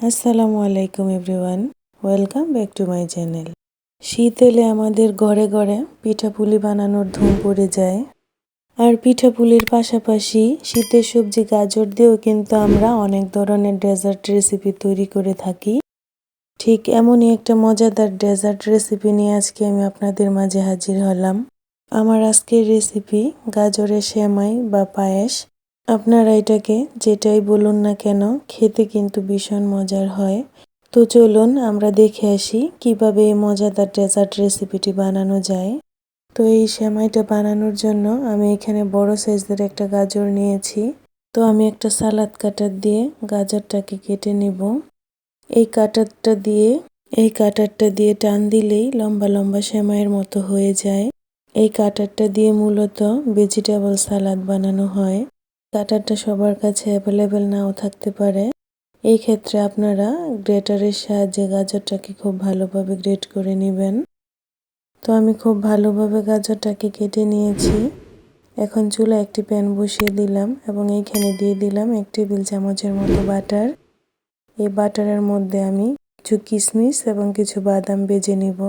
আসসালামু আলাইকুম everyone, welcome back to my channel. শীত এলে আমাদের ঘরে ঘরে পিঠাপুলি বানানোর ধুম পড়ে যায়। আর পিঠাপুলির পাশাপাশি শীতের সবজি, গাজর দিয়েও কিন্তু আমরা অনেক ধরনের ডেজার্ট রেসিপি তৈরি করে থাকি। ঠিক এমনই একটা মজাদার ডেজার্ট রেসিপি নিয়ে আজকে আমি আপনাদের মাঝে হাজির হলাম। আমার আজকের রেসিপি গাজরের সেমাই বা পায়েস। আপনারা এটাকে যেটাই বলুন না কেন, খেতে কিন্তু ভীষণ মজার হয়। তো চলুন আমরা দেখে আসি কীভাবে এই মজাদার ডেজার্ট রেসিপিটি বানানো যায়। তো এই সেমাইটা বানানোর জন্য আমি এখানে বড় সাইজের একটা গাজর নিয়েছি। তো আমি একটা সালাদ কাটার দিয়ে গাজরটাকে কেটে নেব। এই কাটারটা দিয়ে, এই কাটারটা দিয়ে টান দিলেই লম্বা লম্বা সেমাইয়ের মতো হয়ে যায়। এই কাটারটা দিয়ে মূলত ভেজিটেবল সালাদ বানানো হয়। কাটারটা সবার কাছে অ্যাভেলেবেল নাও থাকতে পারে। এই ক্ষেত্রে আপনারা গ্রেটারের সাহায্যে গাজরটাকে খুব ভালোভাবে গ্রেট করে নেবেন। তো আমি খুব ভালোভাবে গাজরটাকে কেটে নিয়েছি। এখন চুলা একটি প্যান বসিয়ে দিলাম এবং এইখানে দিয়ে দিলাম এক টেবিল চামচের মতো বাটার। এই বাটারের মধ্যে আমি কিছু কিশমিশ এবং কিছু বাদাম বেজে নিব।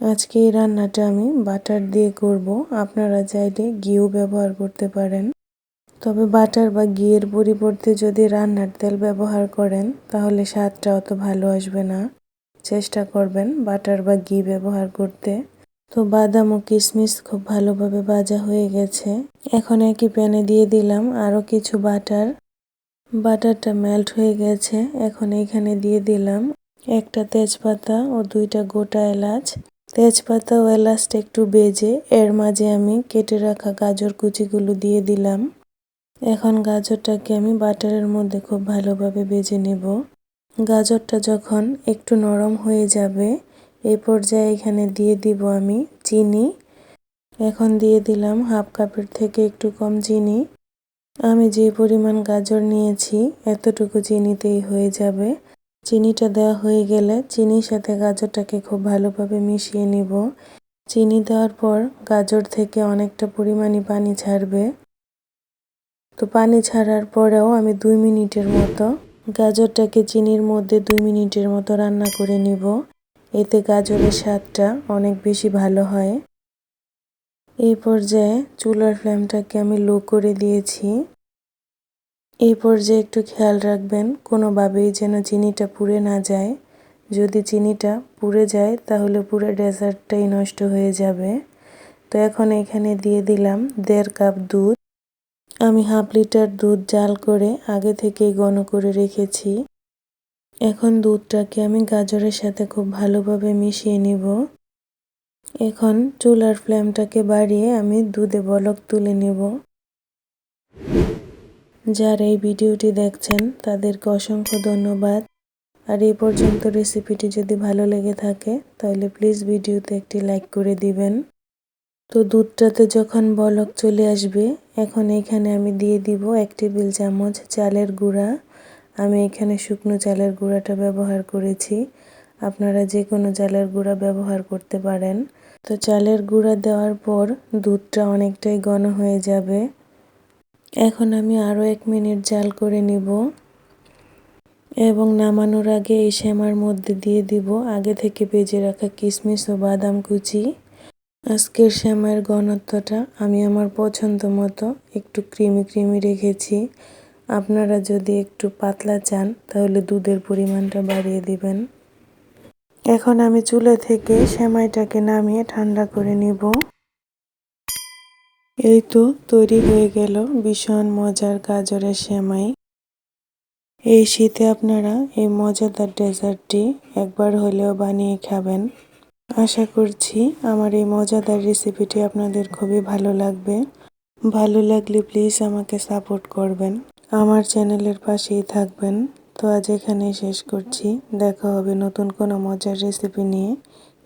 আজকে এই রান্নাটা আমি বাটার দিয়ে করব। আপনারা চাইলে ঘিও ব্যবহার করতে পারেন। তবে বাটার বা ঘিয়ের পরিবর্তে যদি রান্নার তেল ব্যবহার করেন, তাহলে স্বাদটা অত ভালো আসবে না। চেষ্টা করবেন বাটার বা ঘি ব্যবহার করতে। তো বাদাম ও কিশমিশ খুব ভালোভাবে ভাজা হয়ে গেছে। এখন একই প্যানে দিয়ে দিলাম আরও কিছু বাটার। বাটারটা মেল্ট হয়ে গেছে। এখন এখানে দিয়ে দিলাম একটা তেজপাতা ও দুইটা গোটা এলাচ। তেজপাতা ও এলাচটা একটু বেজে এর মাঝে আমি কেটে রাখা গাজর কুচিগুলো দিয়ে দিলাম। এখন গাজরটাকে আমি বাটারের মধ্যে খুব ভালোভাবে বেজে নেব। গাজরটা যখন একটু নরম হয়ে যাবে এই পর্যায়ে এখানে দিয়ে দিব আমি চিনি। এখন দিয়ে দিলাম হাফ কাপের থেকে একটু কম চিনি। আমি যে পরিমাণ গাজর নিয়েছি, এতটুকু চিনিতেই হয়ে যাবে। চিনিটা দেওয়া হয়ে গেলে চিনির সাথে গাজরটাকে খুব ভালোভাবে মিশিয়ে নিব। চিনি দেওয়ার পর গাজর থেকে অনেকটা পরিমাণে পানি ছাড়বে। তো পানি ছাড়ার পরেও আমি দুই মিনিটের মতো গাজরটাকে চিনির মধ্যে দুই মিনিটের মতো রান্না করে নিব। এতে গাজরের স্বাদটা অনেক বেশি ভালো হয়। এই পর্যায়ে চুলার ফ্লেমটাকে আমি লো করে দিয়েছি। এই পর্যায়ে একটু খেয়াল রাখবেন, কোনোভাবেই যেন চিনিটা পুড়ে না যায়। যদি চিনিটা পুড়ে যায়, তাহলে পুরো ডেজার্টটাই নষ্ট হয়ে যাবে। তো এখন এখানে দিয়ে দিলাম দেড় কাপ দুধ। আমি হাফ লিটার দুধ জাল করে আগে থেকেই ঘন করে রেখেছি। এখন দুধটাকে আমি গাজরের সাথে খুব ভালোভাবে মিশিয়ে নিব। এখন চুলার ফ্লেমটাকে বাড়িয়ে আমি দুধে বলক তুলে নেব। যারা এই ভিডিওটি দেখছেন, তাদেরকে অসংখ্য ধন্যবাদ। আর এই পর্যন্ত রেসিপিটি যদি ভালো লেগে থাকে, তাহলে প্লিজ ভিডিওতে একটি লাইক করে দিবেন। তো দুধটাতে যখন বলক চলে আসবে, এখন এখানে আমি দিয়ে দিব এক টেবিল চামচ চালের গুঁড়া। আমি এখানে শুকনো চালের গুঁড়াটা ব্যবহার করেছি। আপনারা যে কোনো চালের গুঁড়া ব্যবহার করতে পারেন। তো চালের গুঁড়া দেওয়ার পর দুধটা অনেকটাই ঘন হয়ে যাবে। এখন আমি আরও এক মিনিট জাল করে নিব এবং নামানোর আগে এই শ্যামার মধ্যে দিয়ে দিব আগে থেকে বেজে রাখা কিশমিশ ও বাদাম কুচি। আজকের শ্যামার ঘনত্বটা আমি আমার পছন্দ মতো একটু ক্রিমি ক্রিমি রেখেছি। আপনারা যদি একটু পাতলা চান, তাহলে দুধের পরিমাণটা বাড়িয়ে দিবেন। এখন আমি চুলে থেকে সেমাইটাকে নামিয়ে ঠান্ডা করে নিব। এই তো তৈরি হয়ে গেল ভীষণ মজার গাজরের সেমাই। এই শীতে আপনারা এই মজাদার ডেজার্টটি একবার হলেও বানিয়ে খাবেন। আশা করছি আমার এই মজাদার রেসিপিটি আপনাদের খুবই ভালো লাগবে। ভালো লাগলে প্লিজ আমাকে সাপোর্ট করবেন। আমার চ্যানেলের পাশেই থাকবেন। তো আজ এখানেই শেষ করছি। দেখা হবে নতুন কোনো মজার রেসিপি নিয়ে।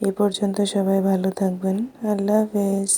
এ পর্যন্ত সবাই ভালো থাকবেন। আল্লাহ হাফেজ।